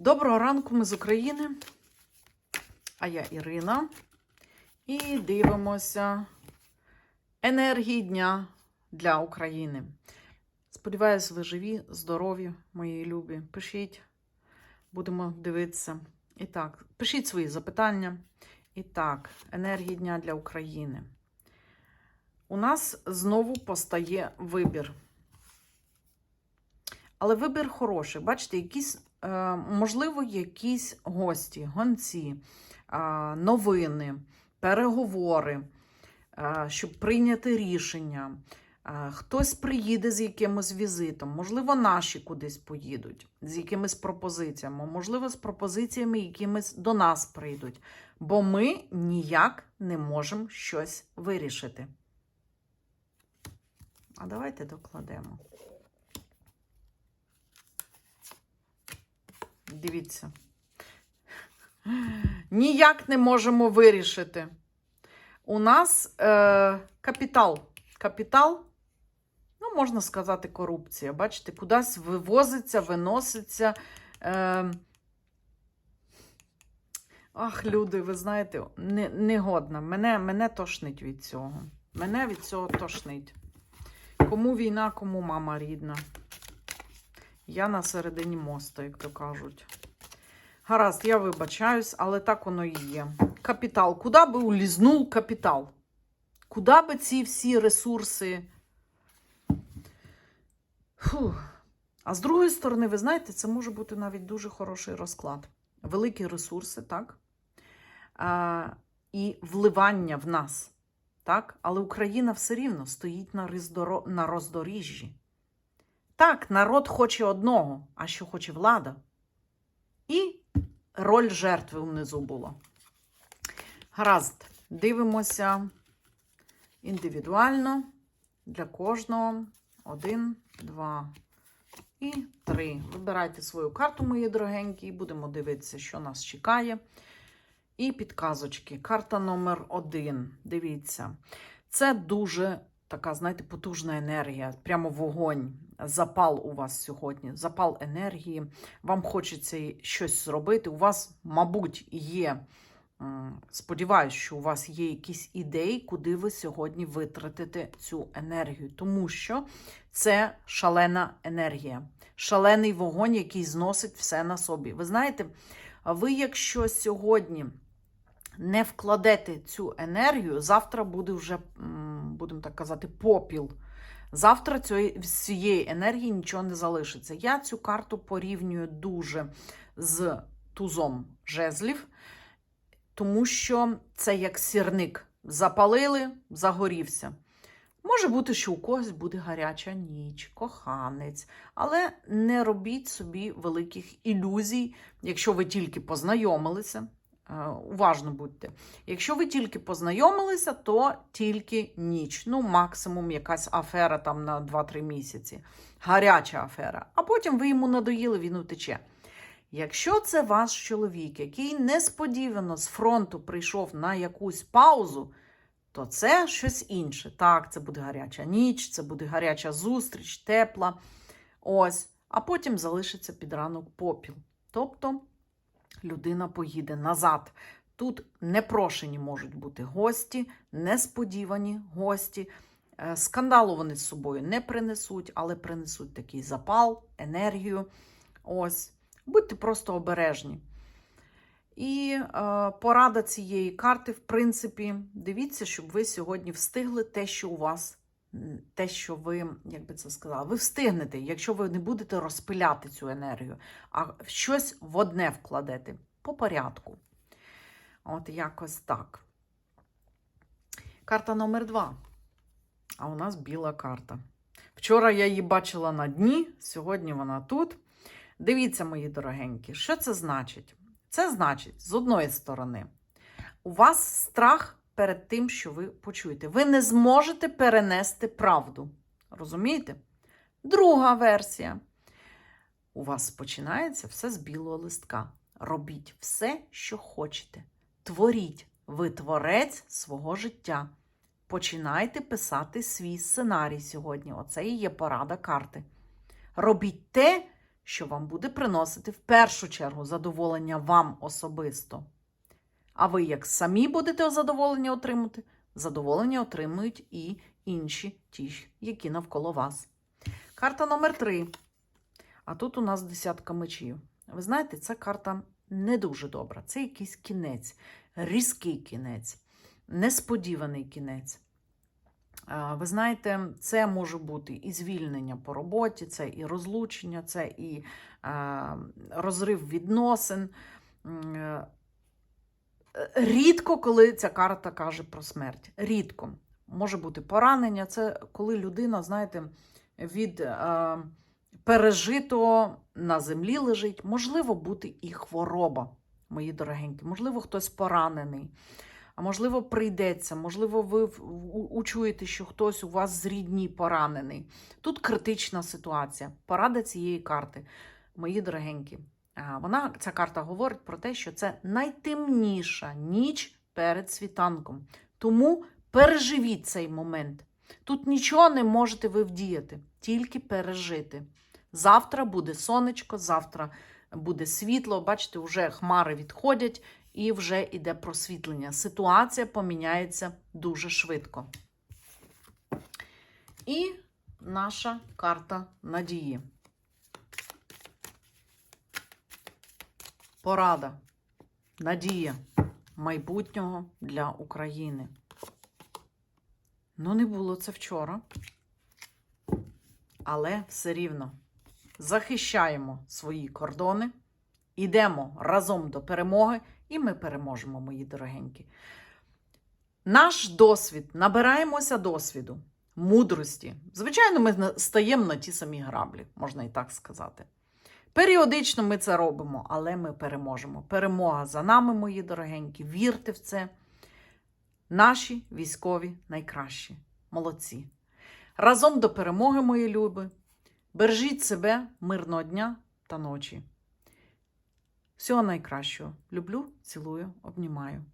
Доброго ранку, ми з України. А я Ірина. І дивимося енергії дня для України. Сподіваюсь, ви живі, здорові, мої любі. Пишіть, будемо дивитися. І так, пишіть свої запитання. І так, енергії дня для України. У нас знову постає вибір. Але вибір хороший. Бачите, якісь, можливо, якісь гості, гонці, е, новини, переговори, е, щоб прийняти рішення. Е, Хтось приїде з якимось візитом, можливо, наші кудись поїдуть з якимись пропозиціями, можливо, з пропозиціями якимись до нас прийдуть, бо ми ніяк не можемо щось вирішити. А давайте докладемо. Дивіться. Ніяк не можемо вирішити. У нас е, капітал. Капітал, ну, можна сказати, корупція. Бачите, кудись вивозиться, виноситься. Е, ах, люди, ви знаєте, не, негодна. Мене, мене тошнить від цього. Мене від цього тошнить. Кому війна, кому мама рідна. Я на середині мосту, як то кажуть. Гаразд, я вибачаюсь, але так воно і є. Капітал. Куди би улізнув капітал? Куди би ці всі ресурси? Фух. А з другої сторони, ви знаєте, це може бути навіть дуже хороший розклад. Великі ресурси, так? А, і вливання в нас. Так? Але Україна все рівно стоїть на роздоріжжі. Так, народ хоче одного, а що хоче влада? І роль жертви внизу була. Гаразд, дивимося індивідуально для кожного. Один, два і три. Вибирайте свою карту, мої дорогенькі, і будемо дивитися, що нас чекає. І підказочки. Карта номер один. Дивіться. Це дуже така, знаєте, потужна енергія, прямо вогонь, запал у вас сьогодні, запал енергії. Вам хочеться щось зробити. У вас, мабуть, є. Сподіваюсь, що у вас є якісь ідеї, куди ви сьогодні витратите цю енергію, тому що це шалена енергія, шалений вогонь, який зносить все на собі. Ви знаєте, ви, якщо сьогодні не вкладете цю енергію, завтра буде вже, будемо так казати, попіл. Завтра з цієї енергії нічого не залишиться. Я цю карту порівнюю дуже з тузом жезлів, тому що це як сірник. Запалили, загорівся. Може бути, що у когось буде гаряча ніч, коханець, але не робіть собі великих ілюзій, якщо ви тільки познайомилися. Уважно будьте. Якщо ви тільки познайомилися, то тільки ніч. Ну, максимум якась афера там на 2-3 місяці. Гаряча афера. А потім ви йому надоїли, він утече. Якщо це ваш чоловік, який несподівано з фронту прийшов на якусь паузу, то це щось інше. Так, це буде гаряча ніч, це буде гаряча зустріч, тепла. Ось. А потім залишиться під ранок попіл. Тобто людина поїде назад. Тут непрошені можуть бути гості, несподівані гості. Е, Скандалу вони з собою не принесуть, але принесуть такий запал, енергію. Ось. Будьте просто обережні. І е, порада цієї карти, в принципі, дивіться, щоб ви сьогодні встигли те, що у вас, те, що ви, як би це сказала, ви встигнете, якщо ви не будете розпиляти цю енергію, а щось в одне вкладете по порядку. От якось так. Карта номер два. А у нас біла карта. Вчора я її бачила на дні, сьогодні вона тут. Дивіться, мої дорогенькі, що це значить? Це значить, з одної сторони, у вас страх перед тим, що ви почуєте. Ви не зможете перенести правду. Розумієте? Друга версія. У вас починається все з білого листка. Робіть все, що хочете. Творіть, ви творець свого життя. Починайте писати свій сценарій сьогодні. Оце і є порада карти. Робіть те, що вам буде приносити в першу чергу задоволення вам особисто. А ви як самі будете задоволення отримати, задоволення отримують і інші ті, які навколо вас. Карта номер 3. А тут у нас десятка мечів. Ви знаєте, ця карта не дуже добра. Це якийсь кінець, різкий кінець, несподіваний кінець. Ви знаєте, це може бути і звільнення по роботі, це і розлучення, це і розрив відносин. Рідко, коли ця карта каже про смерть. Рідко. Може бути поранення. Це коли людина, знаєте, від е, пережитого на землі лежить. Можливо, бути і хвороба, мої дорогенькі. Можливо, хтось поранений. А можливо, прийдеться, можливо, ви учуєте, що хтось у вас з рідні поранений. Тут критична ситуація. Порада цієї карти, мої дорогенькі. А, Вона, ця карта говорить про те, що це найтемніша ніч перед світанком. Тому переживіть цей момент. Тут нічого не можете ви вдіяти, тільки пережити. Завтра буде сонечко, завтра буде світло. Бачите, вже хмари відходять і вже йде просвітлення. Ситуація поміняється дуже швидко. І наша карта надії. Порада, надія майбутнього для України. Ну, не було це вчора. Але все рівно захищаємо свої кордони, йдемо разом до перемоги, і ми переможемо, мої дорогенькі. Наш досвід, набираємося досвіду, мудрості. Звичайно, ми стаємо на ті самі граблі, можна і так сказати. Періодично ми це робимо, але ми переможемо. Перемога за нами, мої дорогенькі. Вірте в це. Наші військові найкращі. Молодці. Разом до перемоги, мої люби. Бережіть себе мирного дня та ночі. Всього найкращого. Люблю, цілую, обнімаю.